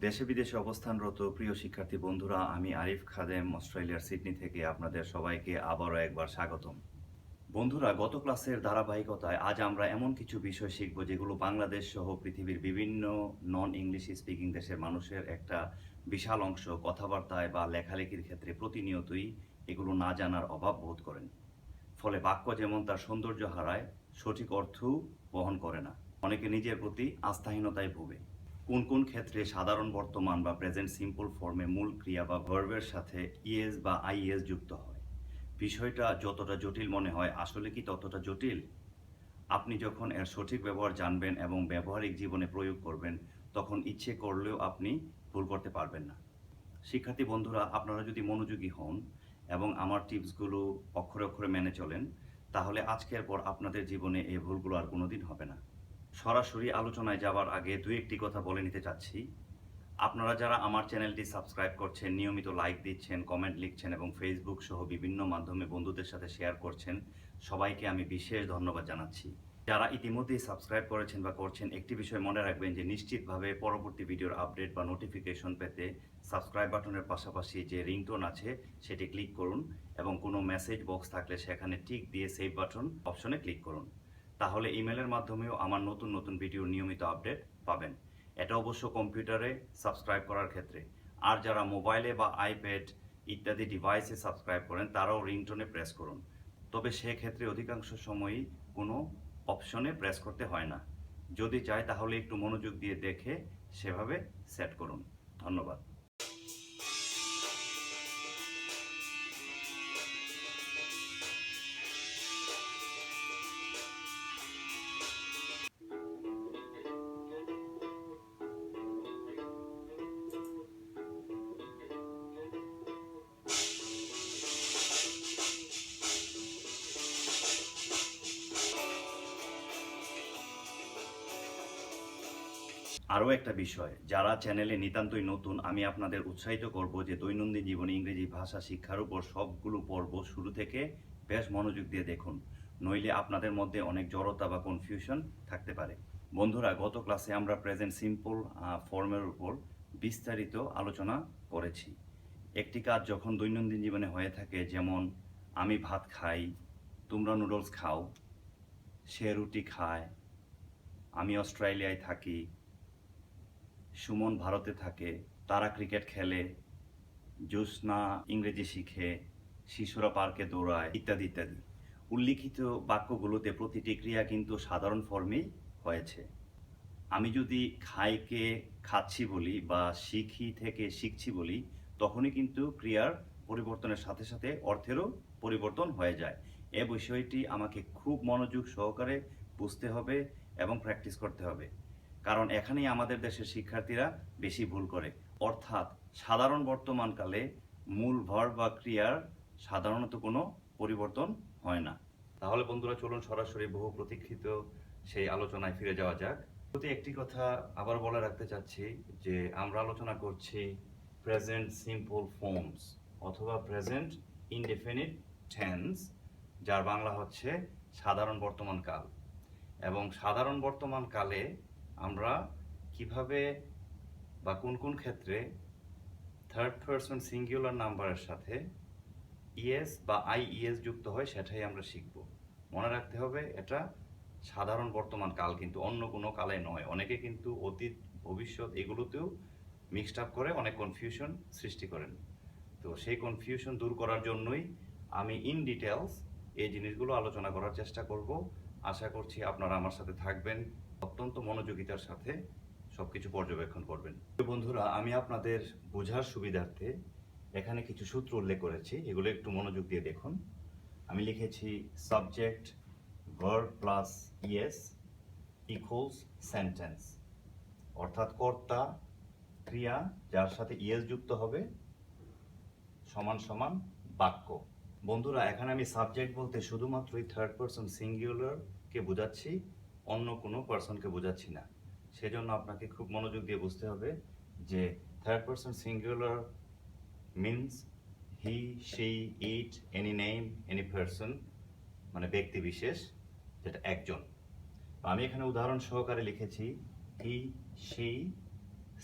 দেশে বিদেশে অবস্থানরত প্রিয় শিক্ষার্থী বন্ধুরা, আমি আরিফ খাদেম, অস্ট্রেলিয়ার সিডনি থেকে আপনাদের সবাইকে আবারও একবার স্বাগতম। বন্ধুরা, গত ক্লাসের ধারাবাহিকতায় আজ আমরা এমন কিছু বিষয় শিখব যেগুলো বাংলাদেশ সহ পৃথিবীর বিভিন্ন নন ইংলিশ স্পিকিং দেশের মানুষের একটা বিশাল অংশ কথাবার্তায় বা লেখালেখির ক্ষেত্রে প্রতিনিয়তই এগুলো না জানার অভাব বোধ করেন। ফলে বাক্য যেমন তার সৌন্দর্য হারায়, সঠিক অর্থও বহন করে না। অনেকে নিজের প্রতি আস্থাহীনতায় ভুগে। কোন কোন ক্ষেত্রে সাধারণ বর্তমান বা প্রেজেন্ট সিম্পল ফর্মে মূল ক্রিয়া বা ভার্বের সাথে ইএস বা আইএস যুক্ত হয়? বিষয়টা যতটা জটিল মনে হয়, আসলে কি ততটা জটিল? আপনি যখন এর সঠিক ব্যবহার জানবেন এবং ব্যবহারিক জীবনে প্রয়োগ করবেন, তখন ইচ্ছে করলেও আপনি ভুল করতে পারবেন না। শিক্ষার্থী বন্ধুরা, আপনারা যদি মনোযোগী হন এবং আমার টিপসগুলো অক্ষরে অক্ষরে মেনে চলেন, তাহলে আজকের পর আপনাদের জীবনে এই ভুলগুলো আর কোনোদিন হবে না। সরাসরি আলোচনায় যাওয়ার আগে দুই একটি কথা বলে নিতে চাচ্ছি। আপনারা যারা আমার চ্যানেলটি সাবস্ক্রাইব করছেন, নিয়মিত লাইক দিচ্ছেন, কমেন্ট লিখছেন এবং ফেসবুক সহ বিভিন্ন মাধ্যমে বন্ধুদের সাথে শেয়ার করছেন, সবাইকে আমি বিশেষ ধন্যবাদ জানাচ্ছি। যারা ইতিমধ্যেই সাবস্ক্রাইব করেছেন বা করছেন, একটি বিষয় মনে রাখবেন যে নিশ্চিতভাবে পরবর্তী ভিডিওর আপডেট বা নোটিফিকেশন পেতে সাবস্ক্রাইব বাটনের পাশাপাশি যে রিংটোন আছে, সেটি ক্লিক করুন এবং কোনো মেসেজ বক্স থাকলে সেখানে টিক দিয়ে সেভ বাটন অপশনে ক্লিক করুন। তাহলে ইমেলের মাধ্যমেও আমার নতুন নতুন ভিডিওর নিয়মিত আপডেট পাবেন। এটা অবশ্য কম্পিউটারে সাবস্ক্রাইব করার ক্ষেত্রে। আর যারা মোবাইলে বা আইপ্যাড ইত্যাদি ডিভাইসে সাবস্ক্রাইব করেন, তারাও রিংটোনে প্রেস করুন। তবে সেক্ষেত্রে অধিকাংশ সময়ই কোনো অপশনে প্রেস করতে হয় না। যদি চায় তাহলে একটু মনোযোগ দিয়ে দেখে সেভাবে সেট করুন। ধন্যবাদ। একটা বিষয়, যারা চ্যানেলে নিতান্তই নতুন, আমি আপনাদের উৎসাহিত করব যে দৈনন্দিন জীবনে ইংরেজি ভাষা শিক্ষার উপর সবগুলো পর্ব শুরু থেকে বেশ মনোযোগ দিয়ে দেখুন। নইলে আপনাদের মধ্যে অনেক জড়তা বা কনফিউশন থাকতে পারে। বন্ধুরা, গত ক্লাসে আমরা প্রেজেন্ট সিম্পল ফর্মের উপর বিস্তারিত আলোচনা করেছি। একটি কাজ যখন দৈনন্দিন জীবনে হয়ে থাকে, যেমন আমি ভাত খাই, তোমরা নুডলস খাও, সে রুটি খায়, আমি অস্ট্রেলিয়ায় থাকি সুমন ভারতে থাকে, তারা ক্রিকেট খেলে, জ্যোৎস্না ইংরেজি শিখে, শিশুরা পার্কে দৌড়ায়, ইত্যাদি ইত্যাদি। উল্লিখিত বাক্যগুলোতে প্রতিটি ক্রিয়া কিন্তু সাধারণ ফর্মেই হয়েছে। আমি যদি খাইকে খাচ্ছি বলি বা শিখি থেকে শিখছি বলি, তখনই কিন্তু ক্রিয়ার পরিবর্তনের সাথে সাথে অর্থেরও পরিবর্তন হয়ে যায়। এ বিষয়টি আমাকে খুব মনোযোগ সহকারে বুঝতে হবে এবং প্র্যাকটিস করতে হবে। কারণ এখানেই আমাদের দেশের শিক্ষার্থীরা বেশি ভুল করে। অর্থাৎ সাধারণ বর্তমানকালে মূল ভর বা ক্রিয়ার সাধারণত কোনো পরিবর্তন হয় না। তাহলে বন্ধুরা চলুন সরাসরি বহু প্রতীক্ষিত সেই আলোচনায় ফিরে যাওয়া যাক। প্রতি একটি কথা আবার বলে রাখতে চাচ্ছি যে, আমরা আলোচনা করছি প্রেজেন্ট সিম্পল ফর্মস অথবা প্রেজেন্ট ইনডেফিনিট টেন্স যার বাংলা হচ্ছে সাধারণ বর্তমান কাল। এবং সাধারণ বর্তমান কালে আমরা কীভাবে বা কোন কোন ক্ষেত্রে থার্ড পারসন সিঙ্গুলার নাম্বারের সাথে ইএস বা আইইএস যুক্ত হয় সেটাই আমরা শিখব। মনে রাখতে হবে এটা সাধারণ বর্তমান কাল, কিন্তু অন্য কোনো কালে নয়। অনেকে কিন্তু অতীত, ভবিষ্যৎ এগুলোতেও মিক্সড আপ করে অনেক কনফিউশন সৃষ্টি করেন। তো সেই কনফিউশন দূর করার জন্যই আমি ইন ডিটেলস এই জিনিসগুলো আলোচনা করার চেষ্টা করব। আশা করছি আপনারা আমার সাথে থাকবেন। অত্যন্ত মনোযোগিতার সাথে সবকিছু পর্যবেক্ষণ করবেন। বন্ধুরা, আমি আপনাদের বোঝার সুবিধার্থে এখানে কিছু সূত্র উল্লেখ করেছি। এগুলো একটু মনোযোগ দিয়ে দেখুন। আমি লিখেছি subject verb plus E S equals sentence অর্থাৎ কর্তা ক্রিয়া, যার সাথে ইএস যুক্ত হবে, সমান সমান বাক্য। বন্ধুরা, এখানে আমি সাবজেক্ট বলতে শুধুমাত্রই থার্ড পারসন সিঙ্গুলারকে বোঝাচ্ছি। অন্য কোনো পার্সনকে বোঝাচ্ছি না। সেজন্য আপনাকে খুব মনোযোগ দিয়ে বুঝতে হবে যে third person singular means he she it any name any person মানে ব্যক্তি বিশেষ, যেটা একজন। আমি এখানে উদাহরণ সহকারে লিখেছি হি শি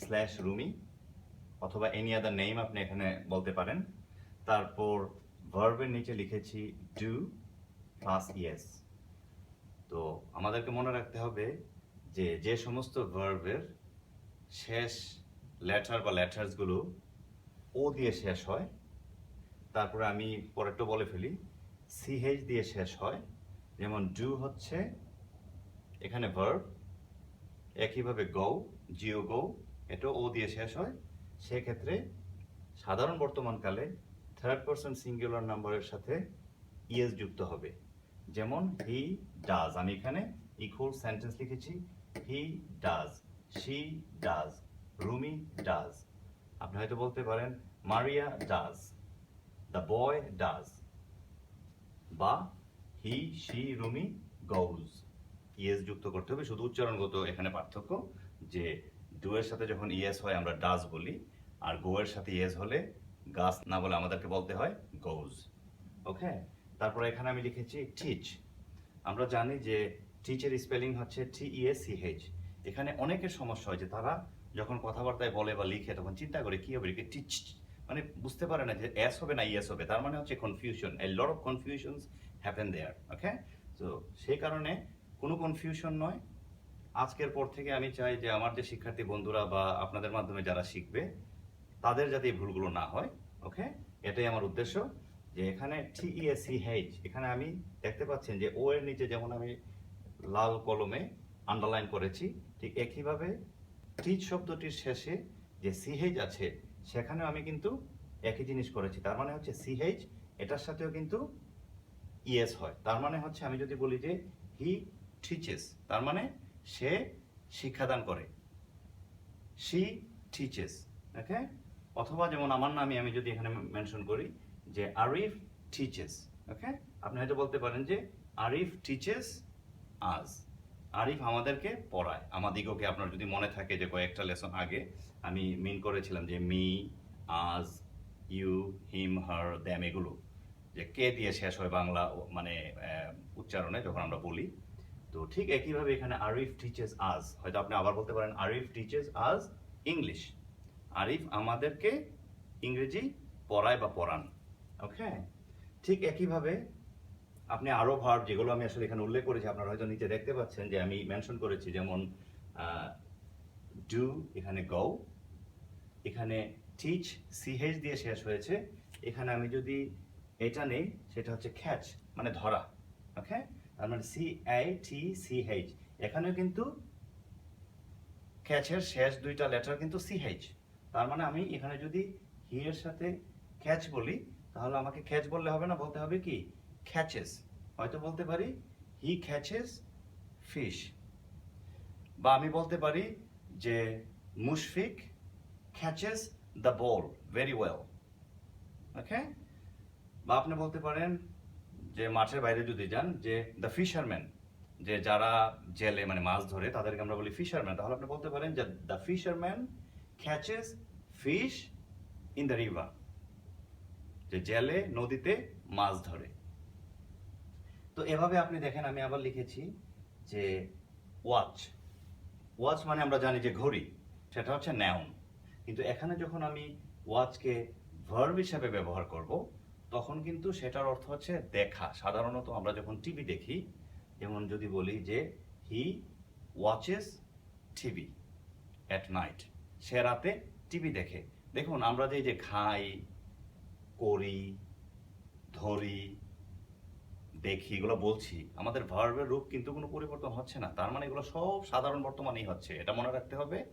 স্ল্যাশ রুমি অথবা এনি আদার নেম আপনি এখানে বলতে পারেন। তারপর ভার্বের নিচে লিখেছি ডু প্লাস ইয়েস তো আমাদেরকে মনে রাখতে হবে যে যে সমস্ত ভার্বের শেষ লেটার বা লেটার্সগুলো ও দিয়ে শেষ হয়, তারপরে আমি পরেরটা বলে ফেলি সিহেচ দিয়ে শেষ হয়, যেমন ডু হচ্ছে এখানে ভার্ব একইভাবে গৌ জিও গৌ এটা ও দিয়ে শেষ হয়, সেক্ষেত্রে সাধারণ বর্তমানকালে থার্ড পারসন সিঙ্গুলার নাম্বারের সাথে ইএস যুক্ত হবে। যেমন হি ডাজ আমি এখানে ইকুয়াল সেন্টেন্স লিখেছি he does she does Rumi does আপনি হয়তো বলতে পারেন Maria does the boy does বা he she Rumi goes E S যুক্ত করতে হবে, শুধু উচ্চারণগত এখানে পার্থক্য যে ডু এর সাথে যখন ইয়েস হয়, আমরা ডাজ বলি, আর গো এর সাথে ইয়েস হলে গাছ না বলে আমাদেরকে বলতে হয় গৌজ ওকে তারপরে এখানে আমি লিখেছি টিচ আমরা জানি যে টিচের স্পেলিং হচ্ছে টি ইএস সি এইচ এখানে অনেকের সমস্যা হয় যে তারা যখন কথাবার্তায় বলে বা লিখে, তখন চিন্তা করে কি হবে লিখে টিচ মানে বুঝতে পারে না যে এস হবে না ইএস হবে, তার মানে হচ্ছে confusion a lot of confusions happen there okay তো সেই কারণে কোনো কনফিউশন নয়। আজকের পর থেকে আমি চাই যে আমার যে শিক্ষার্থী বন্ধুরা বা আপনাদের মাধ্যমে যারা শিখবে, তাদের যাতে এই ভুলগুলো না হয় ওকে এটাই আমার উদ্দেশ্য। যে এখানে টি সি এইচ এখানে আমি দেখতে পাচ্ছেন যে ও এর নিচে যেমন আমি লাল কলমে আন্ডারলাইন করেছি, ঠিক একইভাবে টিচ শব্দটির শেষে যে সিহেচ আছে, সেখানেও আমি কিন্তু একই জিনিস করেছি। তার মানে হচ্ছে সিহেচ এটার সাথেও কিন্তু ইএস হয়। তার মানে হচ্ছে আমি যদি বলি যে হি টিচেস তার মানে সে শিক্ষাদান করে। শি টিচেস ওকে অথবা যেমন আমার নামে আমি যদি এখানে মেনশন করি যে আরিফ টিচেস ওকে আপনি হয়তো বলতে পারেন যে আরিফ টিচেস আজ আরিফ আমাদেরকে পড়ায়। আমাদিগকে আপনার যদি মনে থাকে যে কয়েকটা লেসন আগে, আমি মিন করেছিলাম যে মি আজ ইউ হিম হার দ্যাম এগুলো। যে কে দিয়ে শেষ হয় বাংলা মানে উচ্চারণে যখন আমরা বলি। তো ঠিক একইভাবে এখানে আরিফ টিচেস আজ হয়তো আপনি আবার বলতে পারেন Arif teaches us English Arif আমাদেরকে ইংরেজি পড়ায় বা পড়ান। ওকে ঠিক একইভাবে আপনি আরও ভার্ব যেগুলো আমি আসলে এখানে উল্লেখ করেছি, আপনারা হয়তো নিচে দেখতে পাচ্ছেন যে আমি মেনশন করেছি, যেমন ডু এখানে গো এখানে টিচ সিহেচ দিয়ে শেষ হয়েছে, এখানে আমি যদি এটা নেই, সেটা হচ্ছে খ্যাচ মানে ধরা ওকে তার মানে C A T C H এখানেও কিন্তু ক্যাচের শেষ দুইটা লেটার কিন্তু সি এইচ তার মানে আমি এখানে যদি হি এর সাথে ক্যাচ বলি তাহলে আমাকে ক্যাচ বললে হবে না, বলতে হবে কি? ক্যাচেস হয়তো বলতে পারি হি ক্যাচেস ফিশ বা আমি বলতে পারি যে Mushfiq catches the ball very well okay বা আপনি বলতে পারেন যে মাঠের বাইরে যদি যান, যে দ্য ফিশারম্যান যে যারা জেলে মানে মাছ ধরে, তাদেরকে আমরা বলি ফিশারম্যান তাহলে আপনি বলতে পারেন যে the fisherman catches fish in the river যে জেলে, নদীতে মাছ ধরে। তো এভাবে আপনি দেখেন, আমি আবার লিখেছি যে ওয়াচ। ওয়াচ মানে আমরা জানি যে ঘড়ি, সেটা হচ্ছে নাউন কিন্তু এখানে যখন আমি ওয়াচকে ভার্ব হিসাবে ব্যবহার করব, তখন কিন্তু সেটার অর্থ হচ্ছে দেখা। সাধারণত আমরা যখন টিভি দেখি, যেমন যদি বলি যে he watches TV at night সে রাতে টিভি দেখে। দেখুন, আমরা যে যে খাই করি, ধরি, দেখি, এগুলো বলছি। আমাদের ভার্বের রূপ কিন্তু কোনো পরিবর্তন হচ্ছে না। তার মানে এগুলো সব সাধারণ বর্তমানেই হচ্ছে। এটা মনে রাখতে হবে,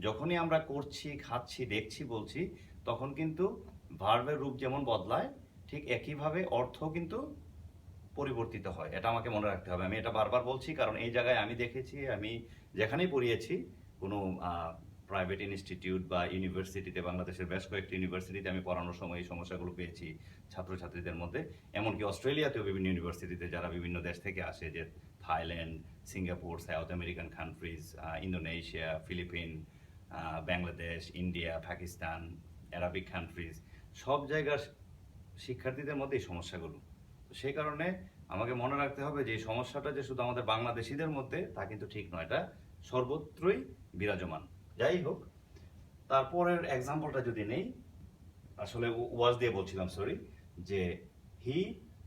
যখনই আমরা করছি, খাচ্ছি, দেখছি, বলছি, তখন কিন্তু ভার্বের রূপ যেমন বদলায়, ঠিক একইভাবে অর্থ কিন্তু পরিবর্তিত হয়। এটা আমাকে মনে রাখতে হবে। আমি এটা বারবার বলছি, কারণ এই জায়গায় আমি দেখেছি, আমি যেখানেই পড়িয়েছি, কোনো প্রাইভেট ইনস্টিটিউট বা ইউনিভার্সিটিতে বাংলাদেশের বেশ কয়েকটি ইউনিভার্সিটিতে আমি পড়ানোর সময় এই সমস্যাগুলো পেয়েছি ছাত্রছাত্রীদের মধ্যে। এমনকি অস্ট্রেলিয়াতেও বিভিন্ন ইউনিভার্সিটিতে যারা বিভিন্ন দেশ থেকে আসে, যে Thailand, Singapore, South American countries Indonesia, Philippine Bangladesh, India, Pakistan Arabic countries সব জায়গার শিক্ষার্থীদের মধ্যে এই সমস্যাগুলো। সেই কারণে আমাকে মনে রাখতে হবে যে এই সমস্যাটা যে শুধু আমাদের বাংলাদেশিদের মধ্যে, তা কিন্তু ঠিক নয়। এটা সর্বত্রই বিরাজমান। যাই হোক, তারপরের এক্সাম্পলটা যদি নেই, আসলে ওয়াচ দিয়ে বলছিলাম সরি যে হি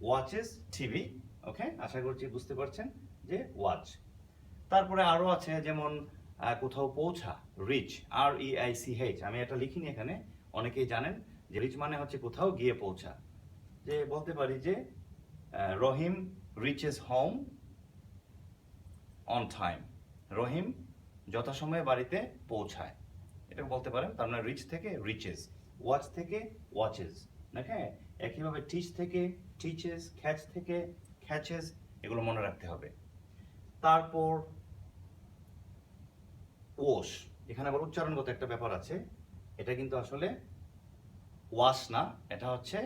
ওয়াচেস টিভি ওকে আশা করছি বুঝতে পারছেন, যে ওয়াচ তারপরে আরও আছে, যেমন কোথাও পৌঁছা reach R E A C H আমি এটা লিখিনি এখানে, অনেকেই জানেন যে রিচ মানে হচ্ছে কোথাও গিয়ে পৌঁছা। যে বলতে পারি যে Rahim reaches home on time Rahim যথাসময়ে বাড়িতে পৌঁছায়। এটা বলতে পারেন তার মানে রিচ থেকে রিচেস ওয়াচ থেকে ওয়াচেস হ্যাঁ একইভাবে টিচ থেকে টিচেস খ্যাচ থেকে খ্যাচেস এগুলো মনে রাখতে হবে। তারপর ওস এখানে আবার উচ্চারণগত একটা ব্যাপার আছে। এটা কিন্তু আসলে ওয়াশ না, এটা হচ্ছে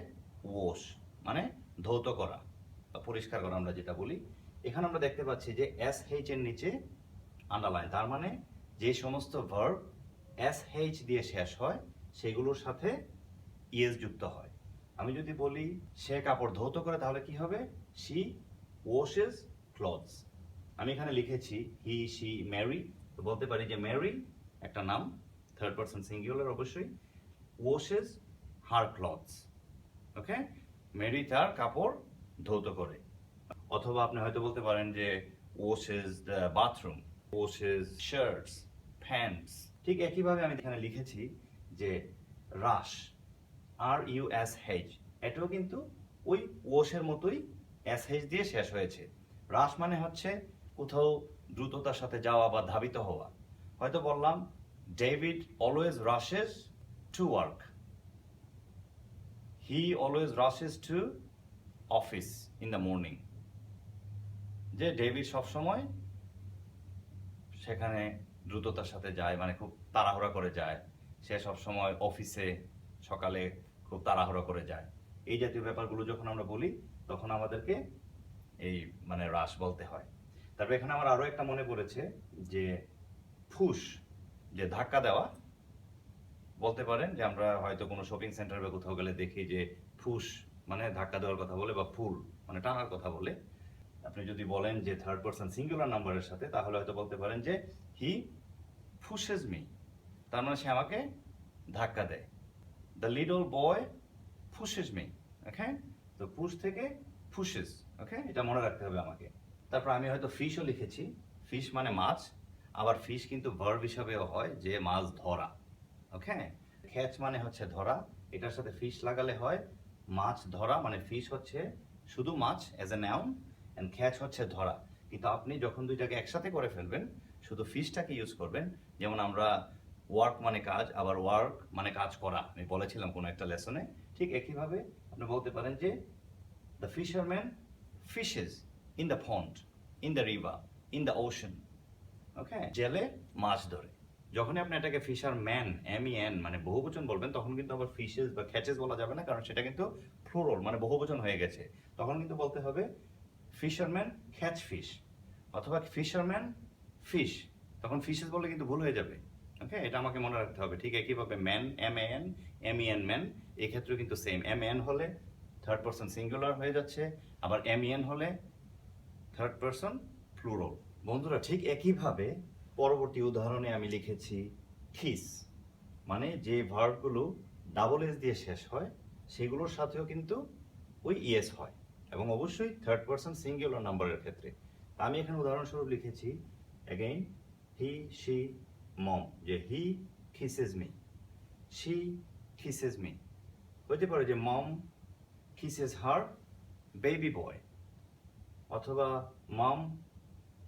ওস মানে ধৌত করা বা পরিষ্কার করা আমরা যেটা বলি। এখানে আমরা দেখতে পাচ্ছি যে এস এইচ এর নিচে আন্ডারলাইন তার মানে যে সমস্ত ভার্ব এস এইচ দিয়ে শেষ হয়, সেগুলোর সাথে ইএস যুক্ত হয়। আমি যদি বলি সে কাপড় ধৌত করে, তাহলে কি হবে? শি ওয়াশেস ক্লথস আমি এখানে লিখেছি হি শি ম্যারি তো বলতে পারি যে ম্যারি একটা নাম থার্ড পার্সন সিঙ্গুলার অবশ্যই washes her clothes okay Mary তার কাপড় ধৌত করে। অথবা আপনি হয়তো বলতে পারেন যে washes the bathroom washes shirts pants ঠিক একইভাবে আমি এখানে লিখেছি যে rush R U S H এটাও কিন্তু ওই ওয়াশের মতোই এস এইচ দিয়ে শেষ হয়েছে। রাশ মানে হচ্ছে কোথাও দ্রুততার সাথে যাওয়া বা ধাবিত হওয়া। হয়তো বললাম David always rushes to work he always rushes to office in the morning যে ডেভিড সবসময় সেখানে দ্রুততার সাথে যায় মানে খুব তাড়াহুড়া করে যায়। সে সব সময় অফিসে সকালে খুব তাড়াহুড়া করে যায়। এই জাতীয় ব্যাপারগুলো যখন আমরা বলি, তখন আমাদেরকে এই মানে হ্রাস বলতে হয়। তারপর এখানে আমার আরও একটা মনে পড়েছে যে, ফুস, যে ধাক্কা দেওয়া, বলতে পারেন যে আমরা হয়তো কোনো শপিং সেন্টার বা কোথাও গেলে দেখি যে, ফুস মানে ধাক্কা দেওয়ার কথা বলে বা ফুল মানে টানার কথা বলে। আপনি যদি বলেন যে থার্ড পার্সন সিঙ্গুলার নাম্বারের সাথে, তাহলে হয়তো বলতে পারেন যে হি ফুসেস মি তার মানে সে আমাকে ধাক্কা দেয়। The little boy pushes me okay তো পুশ থেকে ফুসেস ওকে এটা মনে রাখতে হবে আমাকে। তারপর আমি হয়তো ফিশও লিখেছি। ফিশ মানে মাছ, আবার ফিশ কিন্তু ভার্ব হিসাবেও হয় যে মাছ ধরা ওকে ক্যাচ মানে হচ্ছে ধরা। এটার সাথে ফিশ লাগালে হয় মাছ ধরা মানে ফিশ হচ্ছে শুধু মাছ as a noun and catch হচ্ছে ধরা। কিন্তু আপনি যখন দুইটাকে একসাথে করে ফেলবেন, শুধু ফিশটাকে ইউজ করবেন, যেমন আমরা ওয়ার্ক মানে কাজ, আবার ওয়ার্ক মানে কাজ করা। আমি বলেছিলাম কোনো একটা লেসনে ঠিক একইভাবে আপনি বলতে পারেন যে the fisherman fishes in the pond in the river in the ocean okay জেলে মাছ ধরে। যখনই আপনি এটাকে ফিশার ম্যান এম এন মানে বহুবচন বলবেন, তখন কিন্তু আবার ফিশেস বা ক্যাচেস বলা যাবে না, কারণ সেটা কিন্তু ফ্লোরল মানে বহুবচন হয়ে গেছে। তখন কিন্তু বলতে হবে ফিশারম্যান ক্যাচ ফিশ অথবা ফিশারম্যান ফিশ তখন ফিশেস বললে কিন্তু ভুল হয়ে যাবে ওকে এটা আমাকে মনে রাখতে হবে, ঠিক একইভাবে man M A N M E N man এই ক্ষেত্রেও কিন্তু সেম এম এন হলে থার্ড পার্সন সিঙ্গুলার হয়ে যাচ্ছে, আবার এম ই এন হলে থার্ড পার্সন প্লুরাল বন্ধুরা, ঠিক একইভাবে পরবর্তী উদাহরণে আমি লিখেছি খিস মানে যে ভার্বগুলো ডাবল এস দিয়ে শেষ হয়, সেগুলোর সাথেও কিন্তু ওই ইএস হয়। এবং অবশ্যই থার্ড পার্সন সিঙ্গুলার নাম্বারের ক্ষেত্রে। আমি এখানে উদাহরণস্বরূপ লিখেছি অ্যাগেইন হি শি মম যে he kisses me she kisses me হতে পারে যে মম খিসেস হার বেবি বয় অথবা মম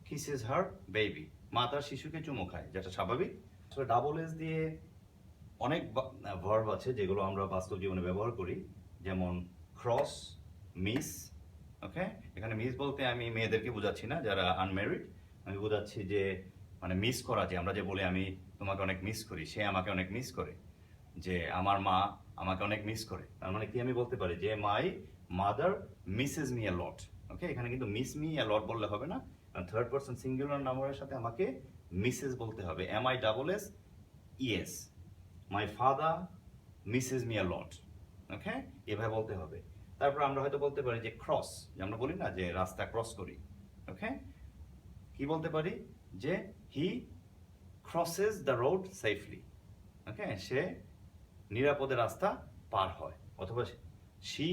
কিসেস হার বেবি মা তার শিশুকে চুমু খায়, যেটা স্বাভাবিক। ডাবল এস দিয়ে অনেক ভার্ব আছে যেগুলো আমরা বাস্তব জীবনে ব্যবহার করি, যেমন ক্রস মিস ওকে এখানে মিস বলতে আমি মেয়েদেরকে বোঝাচ্ছি না, যারা আনম্যারিড আমি বোঝাচ্ছি যে মানে মিস করা যে, আমরা যে বলি আমি তোমাকে অনেক মিস করি, সে আমাকে অনেক মিস করে। যে আমার মা আমাকে অনেক মিস করে। তার মানে কি আমি বলতে পারি? যে my mother Mrs me lot okay এখানে কিন্তু মিস মি লট বললে হবে না। থার্ড পার্সন সিঙ্গুলার নাম্বারের সাথে আমাকে মিসেস বলতে হবে। M I double S E S my father Mrs me lot okay এভাবে বলতে হবে। তারপর আমরা হয়তো বলতে পারি যে ক্রস যে আমরা বলি না যে রাস্তা ক্রস করি ওকে কি বলতে পারি? যে he crosses the road safely okay সে নিরাপদে রাস্তা পার হয়, অথবা she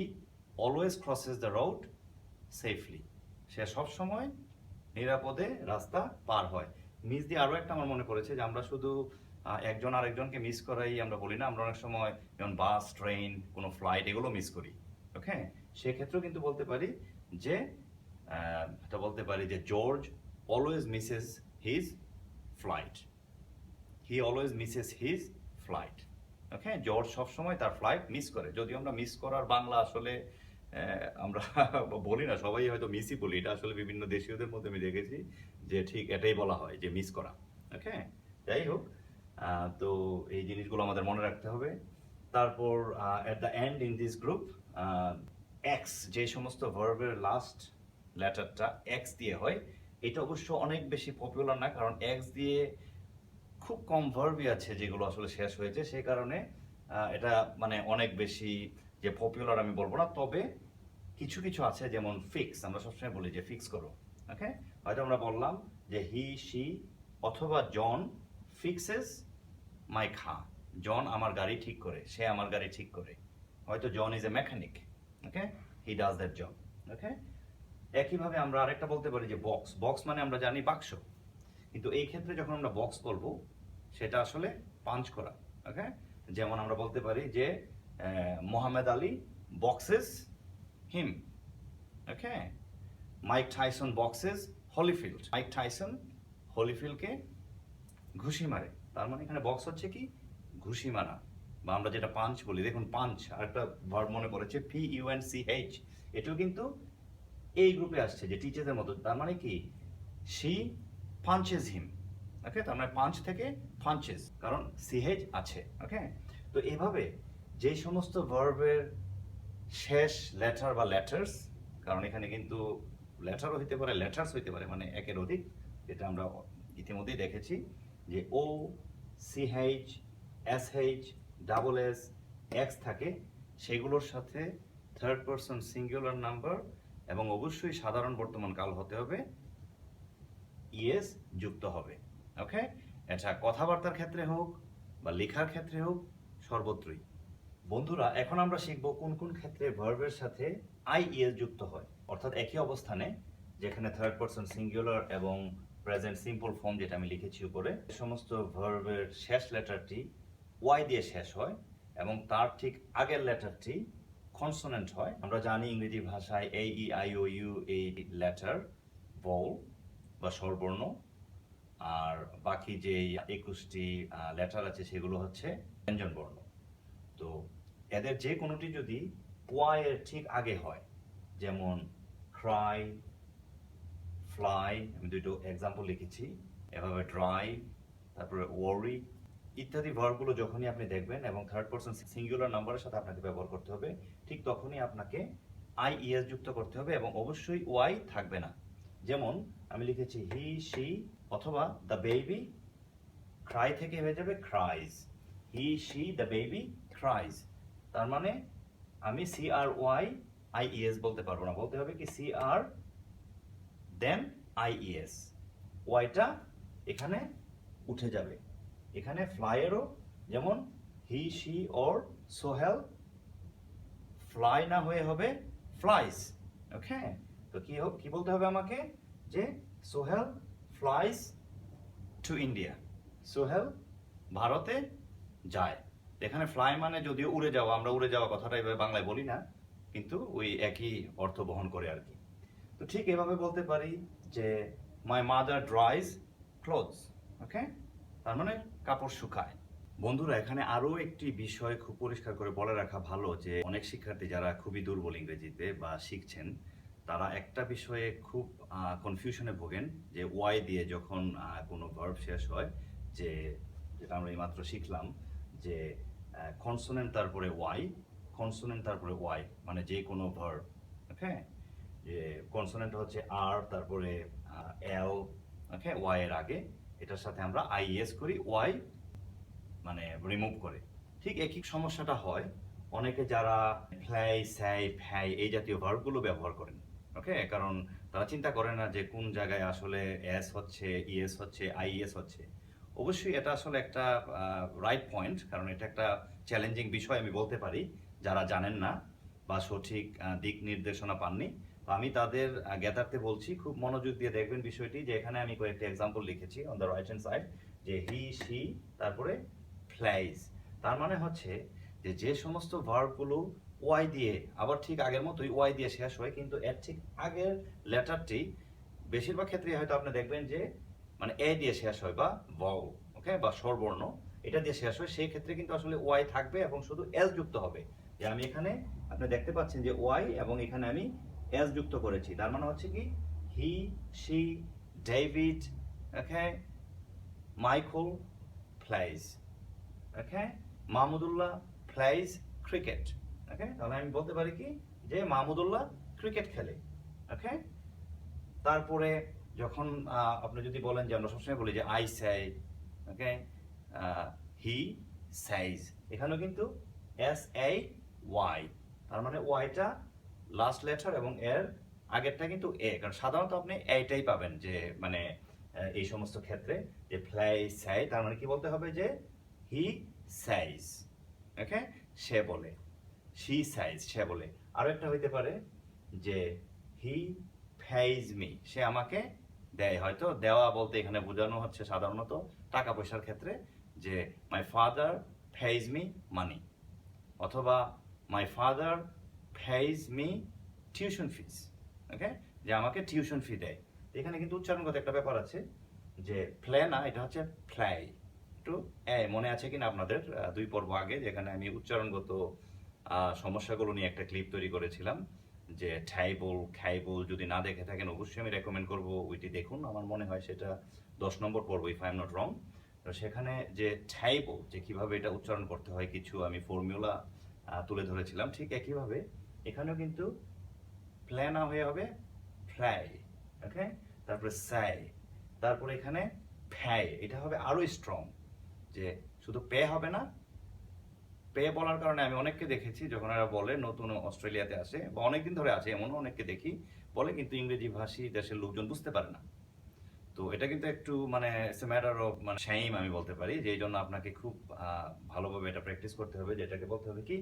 always crosses the road safely সে সব সময় নিরাপদে রাস্তা পার হয়। মিস দিয়ে আরও একটা আমার মনে পড়েছে যে আমরা শুধু একজন আরেকজনকে মিস করাই আমরা বলি না, আমরা অনেক সময় যেমন বাস ট্রেন কোনো ফ্লাইট এগুলো মিস করি। ওকে সেক্ষেত্রেও কিন্তু বলতে পারি যে এটা বলতে পারি যে George always misses his flight he always misses his flight okay George সবসময় তার ফ্লাইট মিস করে। যদিও আমরা মিস করার বাংলা আসলে আমরা বলি না, সবাই হয়তো মিসই বলি। এটা আসলে বিভিন্ন দেশীয়দের মধ্যে আমি দেখেছি যে ঠিক এটাই বলা হয় যে মিস করা। ওকে যাই হোক তো এই জিনিসগুলো আমাদের মনে রাখতে হবে। তারপর at the end in this group X যে সমস্ত ভার্বের লাস্ট লেটারটা এক্স দিয়ে হয়, এটা অবশ্য অনেক বেশি পপুলার না, কারণ এক্স দিয়ে খুব কম ভার্বই আছে যেগুলো আসলে শেষ হয়েছে সেই কারণে এটা মানে অনেক বেশি যে পপুলার আমি বলব না, তবে কিছু কিছু আছে যেমন ফিক্স আমরা সবসময় বলি যে ফিক্স করো ওকে হয়তো আমরা বললাম যে হি শি অথবা জন ফিক্সেস মাই খা জন আমার গাড়ি ঠিক করে, সে আমার গাড়ি ঠিক করে। হয়তো John is a mechanic okay he does that job okay একইভাবে আমরা আরেকটা বলতে পারি যে বক্স বক্স মানে আমরা জানি বাক্স। কিন্তু এই ক্ষেত্রে যখন আমরা বক্স বলব সেটা আসলে পাঞ্চ করা ওকে যেমন আমরা বলতে পারি যে Muhammad Ali boxes him okay Mike Tyson boxes Holyfield Mike Tyson হলিফিল্ডকে ঘুষি মারে। তার মানে এখানে বক্স হচ্ছে কি? ঘুষি মারা বা আমরা যেটা পাঞ্চ বলি, দেখুন পাঞ্চ, আরেকটা ভার্ব মনে পড়েছে P U N C H এটাও কিন্তু এই গ্রুপে আসছে, যে টিচারদের মতো, তার মানে কি? সি পাঞ্চেস হিম ওকে তার মানে পাঞ্চ থেকে পাঞ্চেস কারণ সিহেজ আছে ওকে তো এভাবে যে সমস্ত ভার্বের শেষ লেটার বা লেটার্স কারণ এখানে কিন্তু লেটারও হইতে পারে লেটার্স হইতে পারে মানে একের অধিক, যেটা আমরা ইতিমধ্যেই দেখেছি, যে O CH SH double S X থাকে, সেগুলোর সাথে থার্ড পারসন সিঙ্গুলার নাম্বার এবং অবশ্যই সাধারণ বর্তমান কাল হতে হবে ইএস যুক্ত হবে ওকে এটা কথাবার্তার ক্ষেত্রে হোক বা লেখার ক্ষেত্রে হোক, সর্বত্রই। বন্ধুরা, এখন আমরা শিখব কোন কোন ক্ষেত্রে ভার্বের সাথে আই ইএস যুক্ত হয়, অর্থাৎ একই অবস্থানে, যেখানে থার্ড পারসন সিঙ্গুলার এবং প্রেজেন্ট সিম্পল ফর্ম যেটা আমি লিখেছি উপরে সমস্ত ভার্বের শেষ লেটারটি ওয়াই দিয়ে শেষ হয় এবং তার ঠিক আগের লেটারটি কনসোনেন্ট হয়। আমরা জানি ইংরেজি ভাষায় A E I O U এই লেটার বল বা স্বরবর্ণ। আর বাকি যে একুশটি লেটার আছে সেগুলো হচ্ছে ব্যঞ্জন বর্ণ তো এদের যে কোনোটি যদি এর ঠিক আগে হয়, যেমন ক্রাই ফ্লাই আমি দুটো এক্সাম্পল লিখেছি। এভাবে ড্রাই তারপরে ওয়ারি ইত্যাদি ভার্বগুলো যখনই আপনি দেখবেন এবং থার্ড পারসন সিঙ্গুলার নাম্বারের সাথে আপনাকে ব্যবহার করতে হবে, ঠিক তখনই আপনাকে আই ইএস যুক্ত করতে হবে এবং অবশ্যই ওয়াই থাকবে না। যেমন আমি লিখেছি হি শি অথবা দ্য বেবি ক্রাই থেকে হয়ে যাবে cries he she the baby cries তার মানে আমি C R Y I E S বলতে পারব না। বলতে হবে কি C R then I E S ওয়াইটা এখানে উঠে যাবে। এখানে ফ্লাইয়েরও যেমন he, she, or Sohel fly না হয়ে হবে ফ্লাইস। ওকে? তো কি হোক, কি বলতে হবে আমাকে? যে Sohel flies to India. Sohel ভারতে যায়। এখানে ফ্লাই মানে যদিও উড়ে যাওয়া, আমরা উড়ে যাওয়া কথাটা এভাবে বাংলায় বলি না, কিন্তু ওই একই অর্থ বহন করে আর কি। তো ঠিক এভাবে বলতে পারি যে মাই মাদার ড্রাইজ ক্লোথস ওকে? তার মানে কাপড় শুকায়। বন্ধুরা, এখানে আরও একটি বিষয় খুব পরিষ্কার করে বলে রাখা ভালো যে, অনেক শিক্ষার্থী যারা খুবই দুর্বল ইংরেজিতে বা শিখছেন, তারা একটা বিষয়ে খুব কনফিউশনে ভোগেন যে ওয়াই দিয়ে যখন কোনো ভার্ব শেষ হয়, যে, যেটা আমরা এইমাত্র শিখলাম, যে কনসোনেন্ট তারপরে ওয়াই কনসোনেন্ট তারপরে ওয়াই মানে যে কোনো ভার্ব ওকে যে কনসোনেন্ট হচ্ছে আর তারপরে এল ওকে ওয়াই এর আগে এটার সাথে আমরা আইএস করি ওয়াই মানে রিমুভ করে। ঠিক একই সমস্যাটা হয়, অনেকে যারা ফ্লাই স্যাই ফ্যাই এই জাতীয় ভার্বগুলো ব্যবহার করেন ওকে কারণ তারা চিন্তা করে না যে কোন জায়গায় আসলে এস হচ্ছে ইএস হচ্ছে আইএস হচ্ছে। অবশ্যই এটা আসলে একটা রাইট পয়েন্ট কারণ এটা একটা চ্যালেঞ্জিং বিষয় আমি বলতে পারি, যারা জানেন না বা সঠিক দিক নির্দেশনা পাননি। আমি তাদের জ্ঞাতার্থে বলছি, খুব মনোযোগ দিয়ে দেখবেন বিষয়টি যে এখানে আমি কয়েকটি এক্সাম্পল লিখেছি on the right hand side যে হি সি তারপরে ফ্লাইজ তার মানে হচ্ছে যে যে সমস্ত ভার্বগুলো ওয়াই দিয়ে, আবার ঠিক আগের মতোই ওয়াই দিয়ে শেষ হয়, কিন্তু এর ঠিক আগের লেটারটি বেশিরভাগ ক্ষেত্রে হয়তো আপনি দেখবেন যে মানে এ দিয়ে শেষ হয় বা ভাও ওকে বা স্বরবর্ণ, এটা দিয়ে শেষ হয়, সেই ক্ষেত্রে কিন্তু আসলে ওয়াই থাকবে এবং শুধু এস যুক্ত হবে। যে আমি এখানে আপনি দেখতে পাচ্ছেন যে ওয়াই এবং এখানে আমি এস যুক্ত করেছি। তার মানে হচ্ছে কি? He she David okay Michael plays okay Mahmudullah plays cricket okay তাহলে আমি বলতে পারি কি? যে মাহমুদুল্লাহ ক্রিকেট খেলে ওকে তারপরে যখন আপনি যদি বলেন যে আমরা সবসময় বলি যে I Sai okay he size এখানেও কিন্তু এস এ ওয়াই তার মানে ওয়াইটা লাস্ট লেটার এবং এর আগেরটা কিন্তু এ কারণ সাধারণত আপনি এইটাই পাবেন যে মানে এই সমস্ত ক্ষেত্রে যে ফ্লাই সাই তার মানে কি বলতে হবে যে হি সাইজ ওকে সে বলে। শি সাইজ সে বলে। আরও একটা হইতে পারে যে হি ফেইজ মি সে আমাকে দেয়। হয়তো দেওয়া বলতে এখানে বোঝানো হচ্ছে সাধারণত টাকা পয়সার ক্ষেত্রে যে my father pays me money অথবা my father pays me tuition fees okay যে আমাকে টিউশন ফি দেয়। এখানে কিন্তু উচ্চারণগত একটা ব্যাপার আছে যে ফ্লে না এটা হচ্ছে ফ্লাই একটু, এ, মনে আছে কিনা আপনাদের? দুই পর্ব আগে যেখানে আমি উচ্চারণগত সমস্যাগুলো নিয়ে একটা ক্লিপ তৈরি করেছিলাম যে ঠাইবল খাইবল যদি না দেখে থাকেন, অবশ্যই আমি রেকমেন্ড করব ওইটি দেখুন। আমার মনে হয় সেটা দশ নম্বর পর্ব if I am not wrong তো সেখানে যে ঠাইবল যে কীভাবে এটা উচ্চারণ করতে হয়, কিছু আমি ফর্মুলা তুলে ধরেছিলাম, ঠিক একইভাবে এখানেও কিন্তু প্লে না হয়ে হবে ফ্লাই ওকে তারপরে সাই তারপরে এখানে ফ্যাই এটা হবে আরও স্ট্রং যে শুধু পে হবে না, পে বলার কারণে আমি অনেককে দেখেছি, যখন এরা বলে নতুন অস্ট্রেলিয়াতে আসে, বা অনেকদিন ধরে আছে, এমনও অনেককে দেখি, বলে কিন্তু ইংরেজি ভাষী দেশের লোকজন বুঝতে পারে না। তো এটা কিন্তু একটু মানে ম্যাটার অফ মানে শাইম আমি বলতে পারি, যে জন্য আপনাকে খুব ভালোভাবে এটা প্র্যাকটিস করতে হবে, যেটাকে বলতে হবে কি?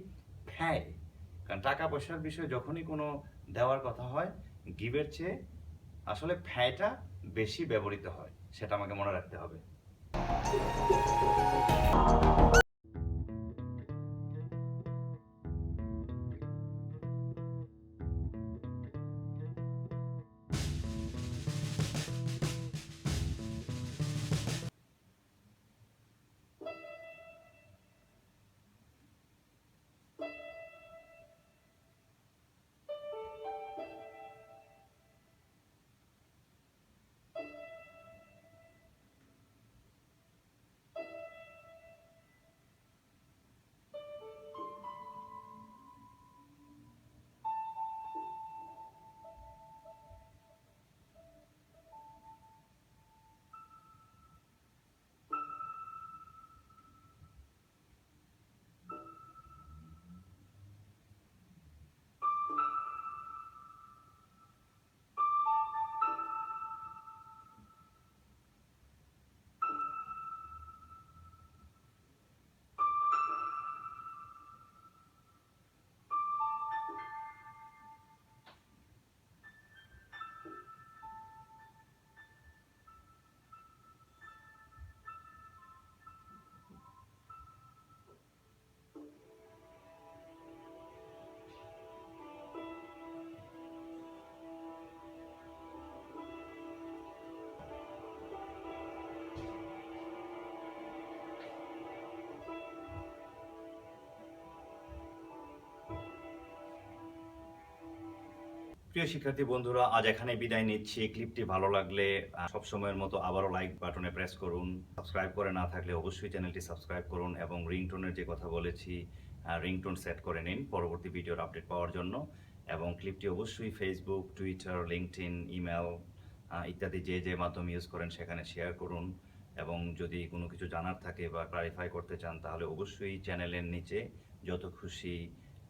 ফ্যাই কারণ টাকা পয়সার বিষয়ে যখনই কোনো দেওয়ার কথা হয়, গিভের চেয়ে আসলে ফ্যাটা বেশি ব্যবহৃত হয়, সেটা আমাকে মনে রাখতে হবে। প্রিয় শিক্ষার্থী বন্ধুরা, আজ এখানে বিদায় নিচ্ছি। ক্লিপটি ভালো লাগলে সব সময়ের মতো আবারও লাইক বাটনে প্রেস করুন। সাবস্ক্রাইব করে না থাকলে অবশ্যই চ্যানেলটি সাবস্ক্রাইব করুন এবং রিংটোনের যে কথা বলেছি রিংটোন সেট করে নিন পরবর্তী ভিডিওর আপডেট পাওয়ার জন্য। এবং ক্লিপটি অবশ্যই ফেসবুক টুইটার লিঙ্কডইন ইমেল ইত্যাদি যে যে মাধ্যম ইউজ করেন সেখানে শেয়ার করুন। এবং যদি কোনো কিছু জানার থাকে বা ক্লারিফাই করতে চান, তাহলে অবশ্যই চ্যানেলের নিচে যত খুশি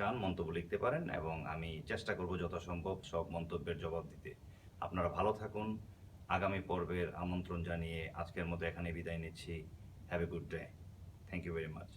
চান মন্তব্য লিখতে পারেন এবং আমি চেষ্টা করব যথাসম্ভব সব মন্তব্যের জবাব দিতে। আপনারা ভালো থাকুন। আগামী পর্বের আমন্ত্রণ জানিয়ে আজকের মতো এখানে বিদায় নিচ্ছি। Have a good day thank you very much